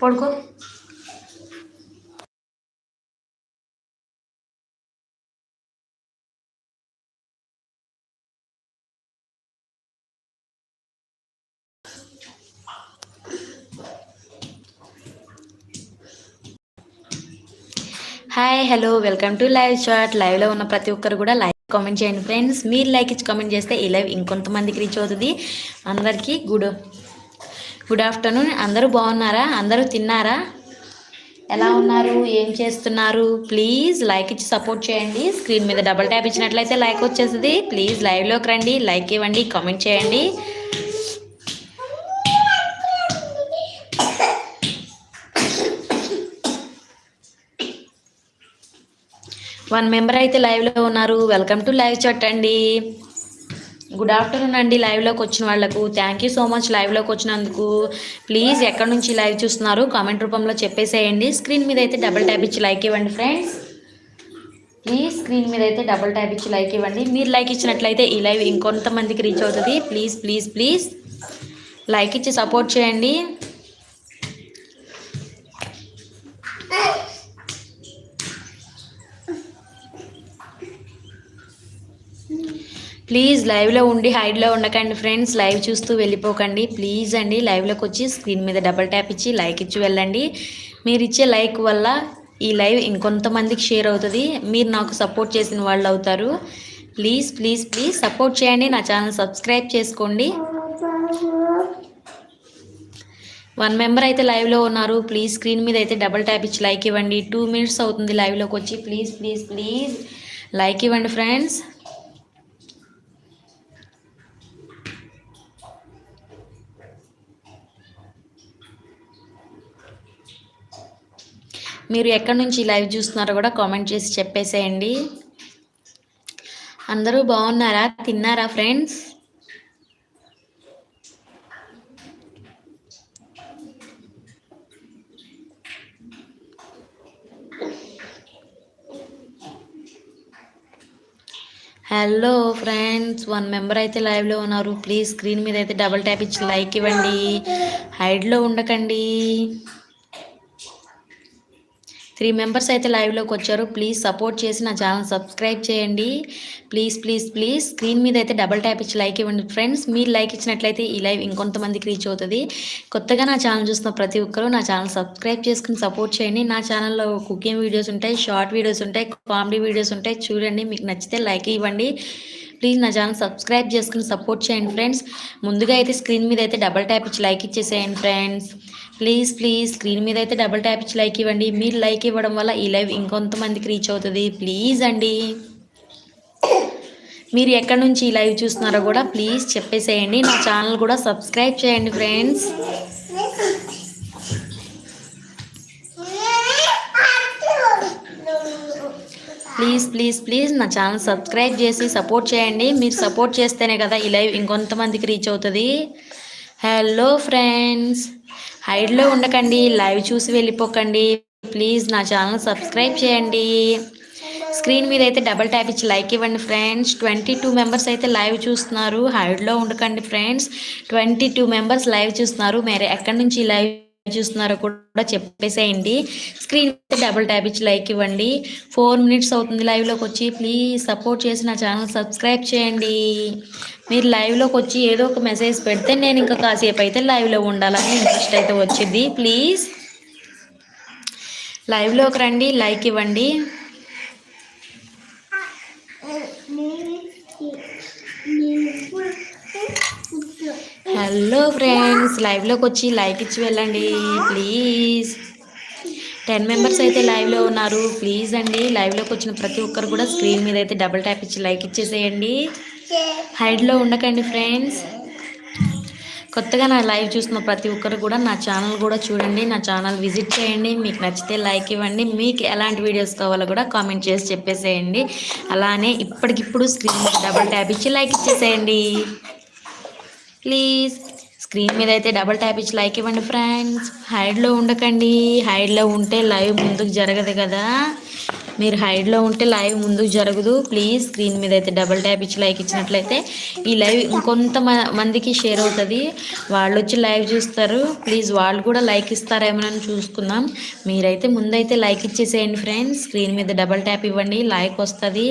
పడుకో. Hi hello welcome to live chat లైవ్లో ఉన్న ప్రతి ఒక్కరు కూడా లైవ్ కామెంట్ చేయండి ఫ్రెండ్స్. మీరు లైక్ ఇచ్చి కామెంట్ చేస్తే ఈ లైవ్ ఇంకొంతమందికి రీచ్ అవుతుంది. అందరికీ గుడ్ గుడ్ ఆఫ్టర్నూన్. అందరూ బాగున్నారా? అందరూ తిన్నారా? ఎలా ఉన్నారు? ఏం చేస్తున్నారు? ప్లీజ్ లైక్ ఇచ్చి సపోర్ట్ చేయండి. స్క్రీన్ మీద డబల్ ట్యాప్ ఇచ్చినట్లయితే లైక్ వచ్చేస్తుంది. ప్లీజ్ లైవ్లోకి రండి. లైక్ ఇవ్వండి. కామెంట్ చేయండి. వన్ మెంబర్ అయితే లైవ్లో ఉన్నారు. వెల్కమ్ టు లైవ్ చట్ అండి. గుడ్ ఆఫ్టర్నూన్ అండి లైవ్లోకి వచ్చిన వాళ్ళకు. థ్యాంక్ యూ సో మచ్ లైవ్లోకి వచ్చినందుకు. ప్లీజ్ ఎక్కడి నుంచి లైవ్ చూస్తున్నారు? కామెంట్ రూపంలో చెప్పేసేయండి. స్క్రీన్ మీద అయితే డబుల్ ట్యాప్ ఇచ్చి లైక్ ఇవ్వండి ఫ్రెండ్స్ ప్లీజ్ స్క్రీన్ మీద అయితే డబుల్ ట్యాప్ ఇచ్చి లైక్ ఇవ్వండి. మీరు లైక్ ఇచ్చినట్లయితే ఈ లైవ్ ఇంకొంతమందికి రీచ్ అవుతుంది. ప్లీజ్ ప్లీజ్ ప్లీజ్ లైక్ ఇచ్చి సపోర్ట్ చేయండి. ప్లీజ్ లైవ్లో ఉండి హైడ్లో ఉండకండి ఫ్రెండ్స్ లైవ్ చూస్తూ వెళ్ళిపోకండి. ప్లీజ్ అండి లైవ్లోకి వచ్చి స్క్రీన్ మీద డబల్ ట్యాప్ ఇచ్చి లైక్ ఇచ్చి వెళ్ళండి. మీరు ఇచ్చే లైక్ వల్ల ఈ లైవ్ ఇంకొంతమందికి షేర్ అవుతుంది. మీరు నాకు సపోర్ట్ చేసిన వాళ్ళు అవుతారు. ప్లీజ్ ప్లీజ్ ప్లీజ్ సపోర్ట్ చేయండి. నా ఛానల్ సబ్స్క్రైబ్ చేసుకోండి. వన్ మెంబర్ అయితే లైవ్లో ఉన్నారు. ప్లీజ్ స్క్రీన్ మీద అయితే డబల్ ట్యాప్ ఇచ్చి లైక్ ఇవ్వండి. టూ మినిట్స్ అవుతుంది లైవ్లోకి వచ్చి. ప్లీజ్ ప్లీజ్ ప్లీజ్ లైక్ ఇవ్వండి ఫ్రెండ్స్ మీరు ఎక్కడి నుంచి లైవ్ చూస్తున్నారో కూడా కామెంట్ చేసి చెప్పేసేయండి. అందరూ బాగున్నారా? తిన్నారా friends? Hello friends one member అయితే లైవ్లో ఉన్నారు. ప్లీజ్ స్క్రీన్ మీద అయితే డబల్ ట్యాప్ ఇచ్చి లైక్ ఇవ్వండి. హైడ్లో ఉండకండి. త్రీ మెంబర్స్ అయితే లైవ్లోకి వచ్చారు. ప్లీజ్ సపోర్ట్ చేసి నా ఛానల్ సబ్స్క్రైబ్ చేయండి. ప్లీజ్ ప్లీజ్ ప్లీజ్ స్క్రీన్ మీద అయితే డబల్ ట్యాప్ ఇచ్చి లైక్ ఇవ్వండి ఫ్రెండ్స్ మీరు లైక్ ఇచ్చినట్లయితే ఈ లైవ్ ఇంకొంతమందికి రీచ్ అవుతుంది. కొత్తగా నా ఛానల్ చూస్తున్న ప్రతి ఒక్కరూ నా ఛానల్ సబ్స్క్రైబ్ చేసుకుని సపోర్ట్ చేయండి. నా ఛానల్లో కుకింగ్ వీడియోస్ ఉంటాయి షార్ట్ వీడియోస్ ఉంటాయి కామెడీ వీడియోస్ ఉంటాయి. చూడండి మీకు నచ్చితే లైక్ ఇవ్వండి. ప్లీజ్ నా ఛానల్ సబ్స్క్రైబ్ చేసుకుని సపోర్ట్ చేయండి ఫ్రెండ్స్. ముందుగా అయితే స్క్రీన్ మీద అయితే డబల్ ట్యాప్ ఇచ్చి లైక్ ఇచ్చేసేయండి ఫ్రెండ్స్. ప్లీజ్ ప్లీజ్ స్క్రీన్ మీద అయితే డబల్ ట్యాప్ ఇచ్చి లైక్ ఇవ్వండి. మీరు లైక్ ఇవ్వడం వల్ల ఈ లైవ్ ఇంకొంతమందికి రీచ్ అవుతుంది. ప్లీజ్ అండి. మీరు ఎక్కడి నుంచి ఈ లైవ్ చూస్తున్నారో కూడా ప్లీజ్ చెప్పేసేయండి. నా ఛానల్ కూడా సబ్స్క్రైబ్ చేయండి ఫ్రెండ్స్. ప్లీజ్ ప్లీజ్ ప్లీజ్ నా ఛానల్ సబ్స్క్రైబ్ చేసి సపోర్ట్ చేయండి. మీరు సపోర్ట్ చేస్తేనే కదా ఈ లైవ్ ఇంకొంతమందికి రీచ్ అవుతుంది. హలో ఫ్రెండ్స్ హైడ్లో ఉండకండి లైవ్ చూసి వెళ్ళిపోకండి. ప్లీజ్ నా ఛానల్ సబ్స్క్రైబ్ చేయండి. స్క్రీన్ మీద అయితే డబల్ ట్యాప్ ఇచ్చి లైక్ ఇవ్వండి ఫ్రెండ్స్ ట్వంటీ టూ మెంబర్స్ అయితే లైవ్ చూస్తున్నారు. హైడ్లో ఉండకండి friends twenty two members live చూస్తున్నారు. మీరు ఎక్కడి నుంచి లైవ్ చూస్తున్నారో కూడా చెప్పేసేయండి. స్క్రీన్ డబుల్ ట్యాప్ ఇచ్చి లైక్ ఇవ్వండి. ఫోర్ మినిట్స్ అవుతుంది లైవ్లోకి వచ్చి. ప్లీజ్ సపోర్ట్ చేసి నా ఛానల్ సబ్స్క్రైబ్ చేయండి. మీరు లైవ్లోకి వచ్చి ఏదో ఒక మెసేజ్ పెడితే నేను ఇంకా కాసేపు అయితే లైవ్లో ఉండాలని ఇంట్రెస్ట్ అయితే వచ్చింది. ప్లీజ్ లైవ్లోకి రండి లైక్ ఇవ్వండి. హలో ఫ్రెండ్స్ లైవ్లోకి వచ్చి లైక్ ఇచ్చి వెళ్ళండి ప్లీజ్. టెన్ మెంబర్స్ అయితే లైవ్లో ఉన్నారు ప్లీజ్ అండి. లైవ్లోకి వచ్చిన ప్రతి ఒక్కరు కూడా స్క్రీన్ మీద అయితే డబుల్ ట్యాప్ ఇచ్చి లైక్ ఇచ్చేసేయండి. హైడ్లో ఉండకండి ఫ్రెండ్స్. కొత్తగా నా లైవ్ చూసిన ప్రతి ఒక్కరు కూడా నా ఛానల్ కూడా చూడండి నా ఛానల్ విజిట్ చేయండి. మీకు నచ్చితే లైక్ ఇవ్వండి. మీకు ఎలాంటి వీడియోస్ కావాలో కూడా కామెంట్ చేసి చెప్పేసేయండి. అలానే ఇప్పటికిప్పుడు స్క్రీన్ డబుల్ ట్యాప్ ఇచ్చి లైక్ ఇచ్చేసేయండి. ప్లీజ్. స్క్రీన్ మీద అయితే డబల్ ట్యాప్ ఇచ్చి లైక్ ఇవ్వండి ఫ్రెండ్స్. హైడ్లో ఉండకండి. హైడ్లో ఉంటే లైవ్ ముందుకు జరగదు కదా. మీరు హైడ్లో ఉంటే లైవ్ ముందుకు జరగదు. ప్లీజ్ స్క్రీన్ మీద అయితే డబల్ ట్యాప్ ఇచ్చి లైక్ ఇచ్చినట్లయితే ఈ లైవ్ ఇంకొంత మందికి షేర్ అవుతుంది. వాళ్ళు వచ్చి లైవ్ చూస్తారు. ప్లీజ్ వాళ్ళు కూడా లైక్ ఇస్తారేమోనని చూసుకుందాం. మీరైతే ముందైతే లైక్ ఇచ్చేసేయండి ఫ్రెండ్స్. స్క్రీన్ మీద డబల్ ట్యాప్ ఇవ్వండి. లైక్ వస్తుంది.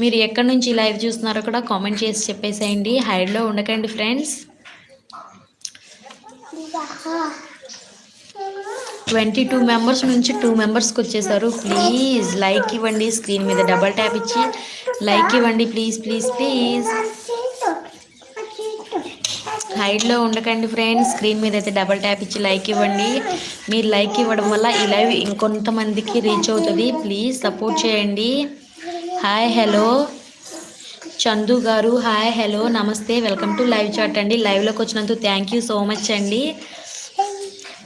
మీరు ఎక్కడి నుంచి లైవ్ చూస్తున్నారో కూడా కామెంట్ చేసి చెప్పేసేయండి. హైడ్లో ఉండకండి ఫ్రెండ్స్. ట్వంటీ టూ మెంబర్స్ నుంచి టూ మెంబర్స్కి వచ్చేసారు. ప్లీజ్ లైక్ ఇవ్వండి. స్క్రీన్ మీద డబల్ ట్యాప్ ఇచ్చి లైక్ ఇవ్వండి. Please please please. హైడ్లో ఉండకండి ఫ్రెండ్స్. స్క్రీన్ మీద అయితే డబల్ ట్యాప్ ఇచ్చి లైక్ ఇవ్వండి. మీరు లైక్ ఇవ్వడం వల్ల ఈ లైవ్ ఇంకొంతమందికి రీచ్ అవుతుంది. ప్లీజ్ సపోర్ట్ చేయండి. Hi hello. Chandu garu hi hello. నమస్తే. వెల్కమ్ టు లైవ్ చాట్ అండి. లైవ్లోకి వచ్చినందుకు థ్యాంక్ యూ సో మచ్ అండి.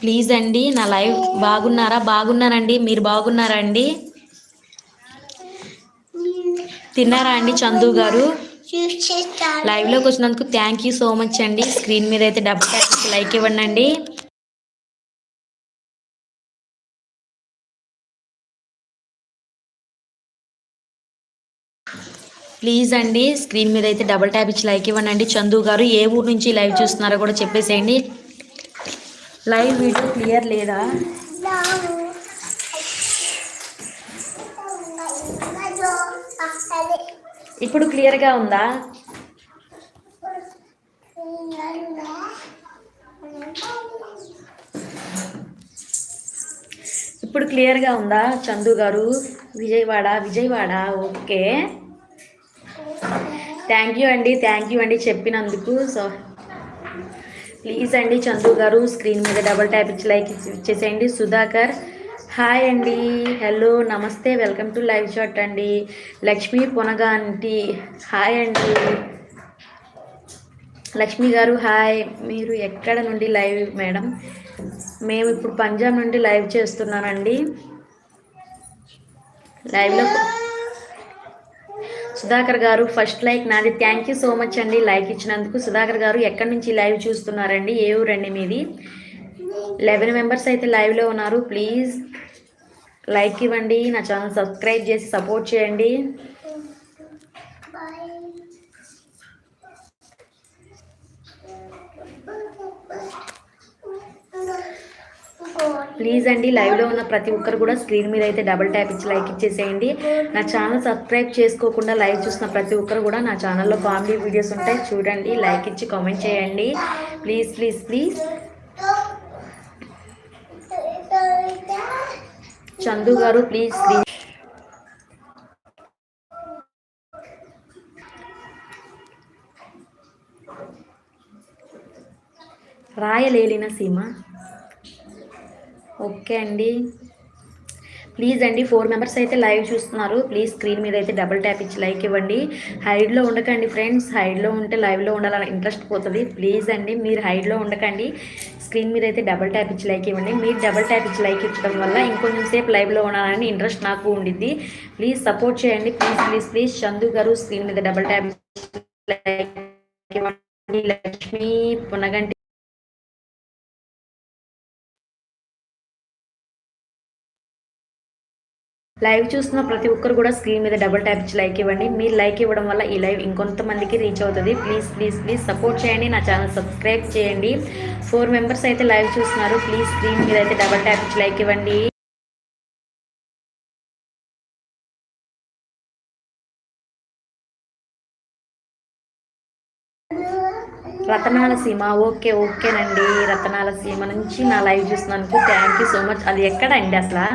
ప్లీజ్ అండి నా లైవ్ బాగున్నారా? బాగున్నానండి. మీరు బాగున్నారా అండి? తిన్నారా అండి చందు గారు? లైవ్లోకి వచ్చినందుకు థ్యాంక్ యూ సో మచ్ అండి. స్క్రీన్ మీద అయితే డబ్బు లైక్ ఇవ్వండి ప్లీజ్ అండి స్క్రీన్ మీద అయితే డబుల్ ట్యాప్ ఇచ్చి లైక్ ఇవ్వండి చందు గారు ఏ ఊరు నుంచి లైవ్ చూస్తున్నారో కూడా చెప్పేసేయండి. లైవ్ వీడియో క్లియర్ లేదా? ఇప్పుడు క్లియర్గా ఉందా? ఇప్పుడు క్లియర్గా ఉందా Chandu garu? Vijayawada Vijayawada okay. Thank you అండి థ్యాంక్ యూ అండి చెప్పినందుకు. సో ప్లీజ్ అండి చందు గారు స్క్రీన్ మీద డబల్ ట్యాప్ ఇచ్చి లైక్ ఇచ్చేసేయండి. సుధాకర్ హాయ్ అండి హలో నమస్తే వెల్కమ్ టు లైవ్ షాట్ అండి. లక్ష్మీ పొనగాంటి హాయ్ అండి. లక్ష్మి గారు హాయ్ మీరు ఎక్కడ నుండి లైవ్ మేడం? మేము ఇప్పుడు పంజాబ్ నుండి లైవ్ చేస్తున్నానండి. లైవ్లో సుధాకర్ గారు ఫస్ట్ లైక్ నాది. థ్యాంక్ యూ సో మచ్ అండి లైక్ ఇచ్చినందుకు. సుధాకర్ గారు ఎక్కడి నుంచి లైవ్ చూస్తున్నారండి? ఏ ఊరండి మీది? లెవెన్ మెంబర్స్ అయితే లైవ్లో ఉన్నారు. ప్లీజ్ లైక్ ఇవ్వండి. నా ఛానల్ సబ్స్క్రైబ్ చేసి సపోర్ట్ చేయండి. ప్లీజ్ అండి లైవ్లో ఉన్న ప్రతి ఒక్కరు కూడా స్క్రీన్ మీద అయితే డబుల్ ట్యాప్ ఇచ్చి లైక్ ఇచ్చేసేయండి. నా ఛానల్ సబ్స్క్రైబ్ చేసుకోకుండా లైవ్ చూసిన ప్రతి ఒక్కరు కూడా నా ఛానల్లో కామెడీ వీడియోస్ ఉంటాయి చూడండి లైక్ ఇచ్చి కామెంట్ చేయండి. Please please please. చందు గారు ప్లీజ్ ప్లీజ్. రాయలేలిన సీమ. ఓకే అండి. ప్లీజ్ అండి ఫోర్ మెంబర్స్ అయితే లైవ్ చూస్తున్నారు. ప్లీజ్ స్క్రీన్ మీద అయితే డబుల్ ట్యాప్ ఇచ్చి లైక్ ఇవ్వండి. హైడ్లో ఉండకండి ఫ్రెండ్స్ హైడ్లో ఉంటే లైవ్లో ఉండాలని ఇంట్రెస్ట్ పోతుంది. ప్లీజ్ అండి మీరు హైడ్లో ఉండకండి. స్క్రీన్ మీద అయితే డబుల్ ట్యాప్ ఇచ్చి లైక్ ఇవ్వండి. మీరు డబుల్ ట్యాప్ ఇచ్చి లైక్ ఇచ్చడం వల్ల ఇంకొంచెం సేపు లైవ్లో ఉండాలని ఇంట్రెస్ట్ నాకు ఉండిద్ది. ప్లీజ్ సపోర్ట్ చేయండి. Please please please. Chandu garu screen మీద డబుల్ ట్యాప్ లైక్ ఇవ్వండి. లక్ష్మీ పునగంటి లైవ్ చూస్తున్న ప్రతి ఒక్కరు కూడా స్క్రీన్ మీద డబుల్ ట్యాప్ ఇచ్చి లైక్ ఇవ్వండి. మీరు లైక్ ఇవ్వడం వల్ల ఈ లైవ్ ఇంకొంతమందికి రీచ్ అవుతుంది. ప్లీజ్ ప్లీజ్ ప్లీజ్ సపోర్ట్ చేయండి. నా ఛానల్ సబ్స్క్రైబ్ చేయండి. ఫోర్ మెంబర్స్ అయితే లైవ్ చూస్తున్నారు. ప్లీజ్ స్క్రీన్ మీద అయితే డబుల్ ట్యాప్ ఇచ్చి లైక్ ఇవ్వండి. రతనాల సీమ. ఓకే ఓకేనండి. రతనాల సీమ నుంచి నా లైవ్ చూస్తున్నందుకు థ్యాంక్ యూ సో మచ్. అది ఎక్కడ అండి అసలు?